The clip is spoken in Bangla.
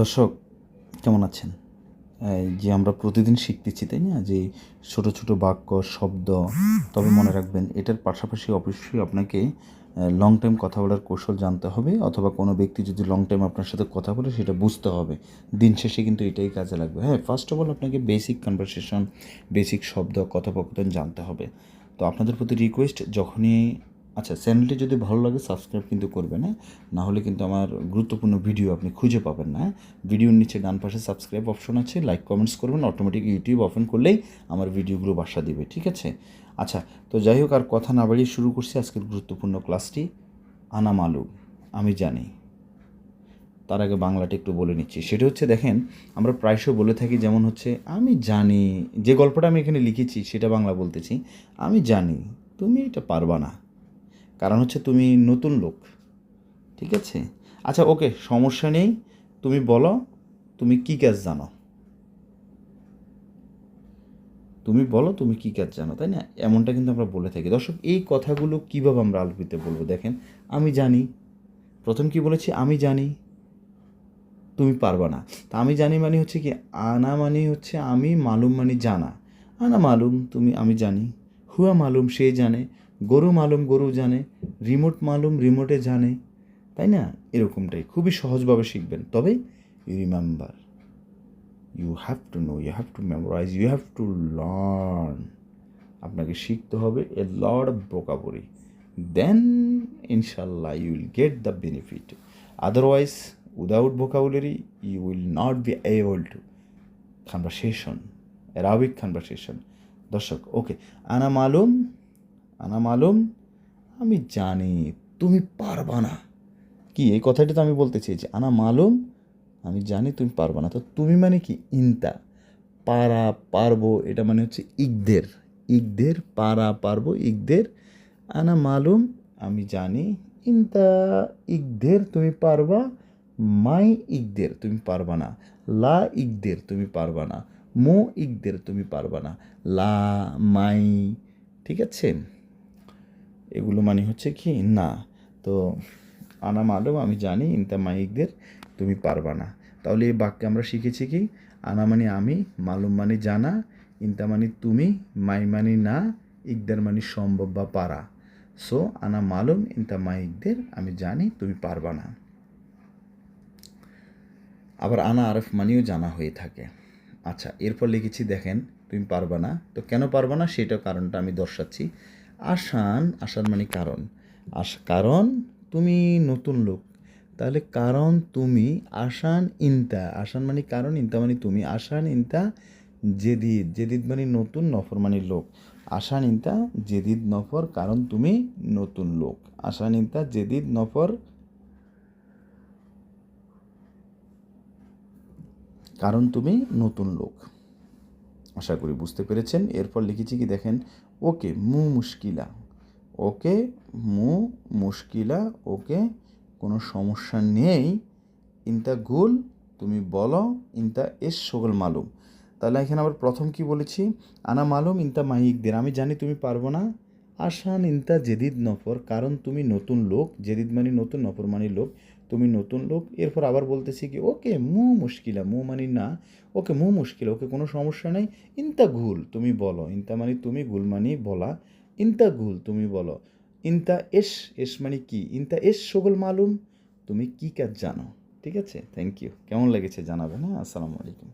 দর্শক, কেমন আছেন? যে আমরা প্রতিদিন শিখতেছি, তাই না? যে ছোট ছোট বাক্য, শব্দ, তবে মনে রাখবেন, এটার পাশাপাশি অবশ্যই আপনাকে লং টাইম কথা বলার কৌশল জানতে হবে, অথবা কোনো ব্যক্তি যদি লং টাইম আপনার সাথে কথা বলে, সেটা বুঝতে হবে। দিন শেষে কিন্তু এটাই কাজে লাগবে। হ্যাঁ ফার্স্ট অফ অল আপনাকে বেসিক কনভারসেশন বেসিক শব্দ, কথোপকথন জানতে হবে। তো আপনাদের প্রতি রিকোয়েস্ট যখনই আচ্ছা চ্যানেলটি যদি ভালো লাগে সাবস্ক্রাইব কিন্তু করবেন হ্যাঁ? না হলে কিন্তু আমার গুরুত্বপূর্ণ ভিডিও আপনি খুঁজে পাবেন না হ্যাঁ? ভিডিওর নিচে ডান পাশে সাবস্ক্রাইব অপশন আছে, লাইক, কমেন্টস করবেন অটোমেটিক ইউটিউব ওপেন করলেই আমার ভিডিওগুলো বাসা দিবে, ঠিক আছে? আচ্ছা তো যাই হোক, আর কথা না বাড়িয়ে শুরু করছি আজকের গুরুত্বপূর্ণ ক্লাসটি। আনা মালুম, আমি জানি। তার আগে বাংলাটা একটু বলে নিচ্ছি। সেটা হচ্ছে, দেখেন, আমরা প্রায়শই বলে থাকি যেমন হচ্ছে, আমি জানি। যে গল্পটা আমি এখানে লিখেছি, সেটা বাংলা বলতেছি, আমি জানি, তুমি এটা পারবা না। কারণ হচ্ছে তুমি নতুন লোক, ঠিক আছে? আচ্ছা ওকে, সমস্যা নেই। তুমি বলো, তুমি কী কাজ জানো? তুমি বলো, তুমি কী কাজ জানো, তাই না? এমনটা কিন্তু আমরা বলে থাকি। দর্শক, এই কথাগুলো কীভাবে আমরা আলোকিতে বলব দেখেন? আমি জানি। প্রথম কি বলেছি? আমি জানি। তুমি পারবা না। তা আমি জানি মানে হচ্ছে কি, আনা মানে হচ্ছে আমি, মালুম মানে জানা। আনা মালুম, তুমি, আমি জানি। হুয়া মালুম, সে জানে। গরু মালুম গরু জানে রিমোট মালুম রিমোটে জানে, তাই না? এরকমটাই। খুবই সহজভাবে শিখবেন। তবে you remember you have to know you have to memorize you have to learn আপনাকে শিখতে হবে a lot of vocabulary then ইনশাল্লাহ you will get the benefit otherwise without vocabulary you will not be able to conversation Arabic conversation দর্শক ওকে আনা মালুম আনা মালুম, আমি জানি তুমি পারবা না। কি, এই কথাটা তো আমি বলতে চেয়েছি আনা মালুম, আমি জানি তুমি পারবা না। তো তুমি মানে কি? ইনতা। পারা, পারব, এটা মানে হচ্ছে ইকদের। ইকদের, পারা, পারব, ইকদের। আনা মালুম, আমি জানি ইনতা। ইকদের, তুমি পারবা। মাই ইকদের, তুমি পারবা না। লা ইকদের, তুমি পারবা না। মো ইকদের, তুমি পারবা না। লা, মাই, ঠিক আছে? এগুলো মানে হচ্ছে কি, না। তো আনা মালুম, আমি জানি ইনতা মাইকদের তুমি পারবা না। তাহলে এই বাক্যে আমরা শিখেছি কি, আনা মানে আমি, মালুম মানে জানা, ইনতা মানে তুমি, মাই মানে না, ইকদের মানে সম্ভব বা পারা। সো, আনা মালুম, ইনতা মাইকদের আমি জানি তুমি পারবা না। আবার আনা আরফ মানেও জানা হয়ে থাকে। আচ্ছা এরপর লিখেছি, দেখেন, তুমি পারবা না। তো কেন পারবা না? সেটা কারণটা আমি দর্শাচ্ছি। আসান আসান মানে কারণ। আস কারণ তুমি নতুন লোক। তাহলে কারণ তুমি আসান ইনতা। আসান মানে কারণ, ইনতা মানে তুমি। আসান ইনতা জেদিদ। জেদিদ মানে নতুন, নফর মানে লোক। আসান ইনতা জেদিদ, নফর, কারণ তুমি নতুন লোক। আসান ইনতা জেদিদ, নফর, কারণ তুমি নতুন লোক। আশা করি বুঝতে পেরেছেন। এরপর লিখেছি কি দেখেন, ওকে মু মুশকিলা, ওকে মু মুশকিলা, ওকে কোনো সমস্যা নেই। ইনতা গুল, তুমি বলো, ইনতা এস সকল মালুম। তাহলে এখানে আবার প্রথম কি বলেছি? আনা মালুম, ইনতা মাহিকদের। আমি জানি তুমি পারব না। আসান ইনতা জেদিদ নফর, কারণ তুমি নতুন লোক, জেদিদ মানে নতুন, নফর মানে লোক, তুমি নতুন লোক। এরপর আবার বলতেছি কি, ওকে মু মুশকিলা, মু মানে না, ওকে মু মুশকিলা, ওকে কোনো সমস্যা নেই। ইনতা ঘুল তুমি বলো। ইনতা মানে তুমি, গুল মানে বলা। ইনতা গুল, তুমি বলো। ইনতা এস এস মানে কি? ইনতা এস সকল মালুম, তুমি কি কাজ জানো? ঠিক আছে? থ্যাংক ইউ কেমন লেগেছে জানাবেন হ্যাঁ? আসসালামু আলাইকুম।